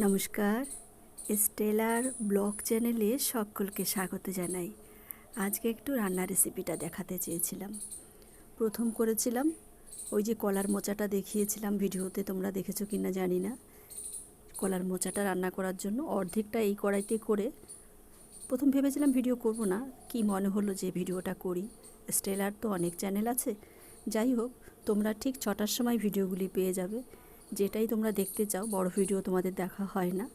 নমস্কার। Stellar blog চ্যানেলে সকলকে স্বাগত জানাই। আজকে একটু রান্নার রেসিপিটা দেখাতে চেয়েছিলাম। প্রথম করেছিলাম, ওই যে কলার মোচাটা দেখিয়েছিলাম ভিডিওতে, তোমরা দেখেছ কি না জানি না। কলার মোচাটা রান্না করার জন্য অর্ধেকটা এই কড়াইতে করে প্রথম ভেবেছিলাম ভিডিও করব না, কি মনে হলো যে ভিডিওটা করি। স্টেলার তো অনেক চ্যানেল আছে, যাই হোক, তোমরা ঠিক ছটার সময় ভিডিওগুলি পেয়ে যাবে। যেটাই তোমরা দেখতে চাও, বড় ভিডিও তোমাদের দেখা হয় না।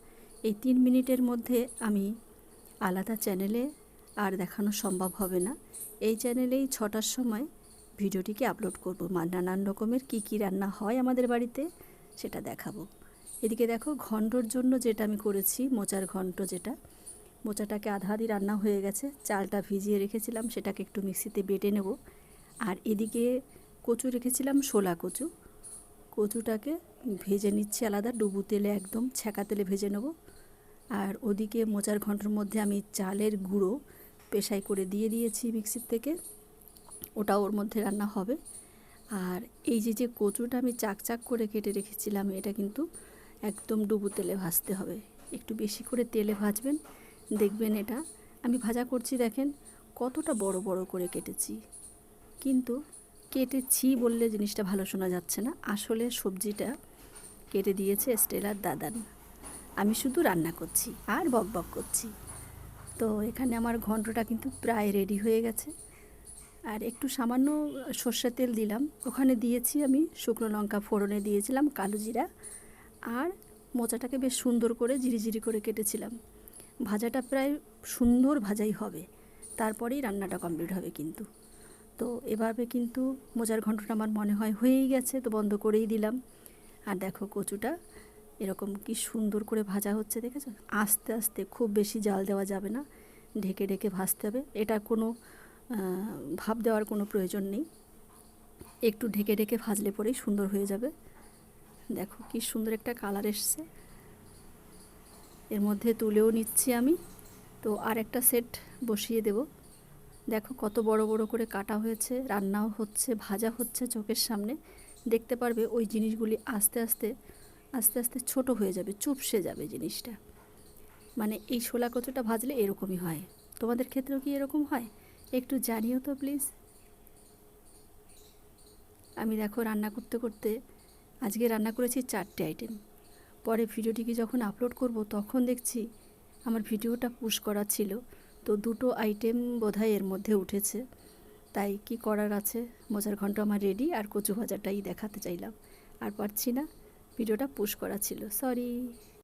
এই তিন মিনিটের মধ্যে আমি আলাদা চ্যানেলে আর দেখানো সম্ভব হবে না। এই চ্যানেলেই ছটার সময় ভিডিওটিকে আপলোড করব। নানান রকমের কী কী রান্না হয় আমাদের বাড়িতে সেটা দেখাবো। এদিকে দেখো, ঘন্টর জন্য যেটা আমি করেছি, মোচার ঘন্ট যেটা, মোচাটাকে আধা আধি রান্না হয়ে গেছে। চালটা ভিজিয়ে রেখেছিলাম, সেটাকে একটু মিক্সিতে বেটে নেব। আর এদিকে কচু রেখেছিলাম, শোলা কচু। কচুটাকে ভেজে নিচ্ছি আলাদা, ডুবু তেলে একদম ছ্যাঁকা তেলে ভেজে নেব। আর ওদিকে মোচার ঘণ্টার মধ্যে আমি চালের গুঁড়ো পেশাই করে দিয়ে দিয়েছি মিক্সির থেকে। ওটা ওর মধ্যে রান্না হবে। আর এই যে যে কচুটা আমি চাক চাক করে কেটে রেখেছিলাম, এটা কিন্তু একদম ডুবু তেলে ভাজতে হবে। একটু বেশি করে তেলে ভাজবেন, দেখবেন এটা। আমি ভাজা করছি, দেখেন কতটা বড় বড় করে কেটেছি। কিন্তু কেটেছি বললে জিনিসটা ভালো শোনা যাচ্ছে না। আসলে সবজিটা কেটে দিয়েছে স্টেলার দাদান। আমি শুধু রান্না করছি আর বক বক করছি। তো এখানে আমার ঘন্টটা কিন্তু প্রায় রেডি হয়ে গেছে। আর একটু সামান্য সর্ষের তেল দিলাম। ওখানে দিয়েছি আমি শুকনো লঙ্কা ফোড়নে দিয়েছিলাম, কালো জিরা। আর মোচাটাকে বেশ সুন্দর করে ঝিরিঝিরি করে কেটেছিলাম। ভাজাটা প্রায় সুন্দর ভাজাই হবে। তারপরেই রান্নাটা কমপ্লিট হবে কিন্তু। তো এভাবে কিন্তু মোজার ঘন্টটা আমার মনে হয় হয়েই গেছে। তো বন্ধ করেই দিলাম। আর দেখো কচুটা এরকম কি সুন্দর করে ভাজা হচ্ছে, দেখেছ? আস্তে আস্তে খুব বেশি জাল দেওয়া যাবে না, ঢেকে ঢেকে ভাজতে হবে। এটা কোনো ভাব দেওয়ার কোনো প্রয়োজন নেই। একটু ঢেকে ঢেকে ভাজলে পরেই সুন্দর হয়ে যাবে। দেখো কি সুন্দর একটা কালার এসছে। এর মধ্যে তুলেও নিচ্ছি আমি। তো আর একটা সেট বসিয়ে দেব। দেখো কত বড় বড় করে কাটা হয়েছে, রান্নাও হচ্ছে, ভাজা হচ্ছে চোখের সামনে। দেখতে পারবে ওই জিনিসগুলি আস্তে আস্তে আস্তে আস্তে ছোট হয়ে যাবে, চুপসে যাবে জিনিসটা। মানে এই শোলা কচুটা ভাজলে এরকমই হয়। তোমাদের ক্ষেত্রেও কি এরকম হয়? একটু জানিও তো প্লিজ। আমি দেখো রান্না করতে করতে, আজকে রান্না করেছি চারটে আইটেম পরে ভিডিওটিকে যখন আপলোড করব, তখন দেখছি আমার ভিডিওটা পুশ করা ছিল। তো দুটো আইটেম বোধহয় এর মধ্যে উঠেছে। তাই কি করার আছে? মোজার ঘন্ট আমার রেডি আর কচু ভাজাটাই দেখাতে চাইলাম। আর পারছি না। ভিডিওটা পুশ করা ছিল। সরি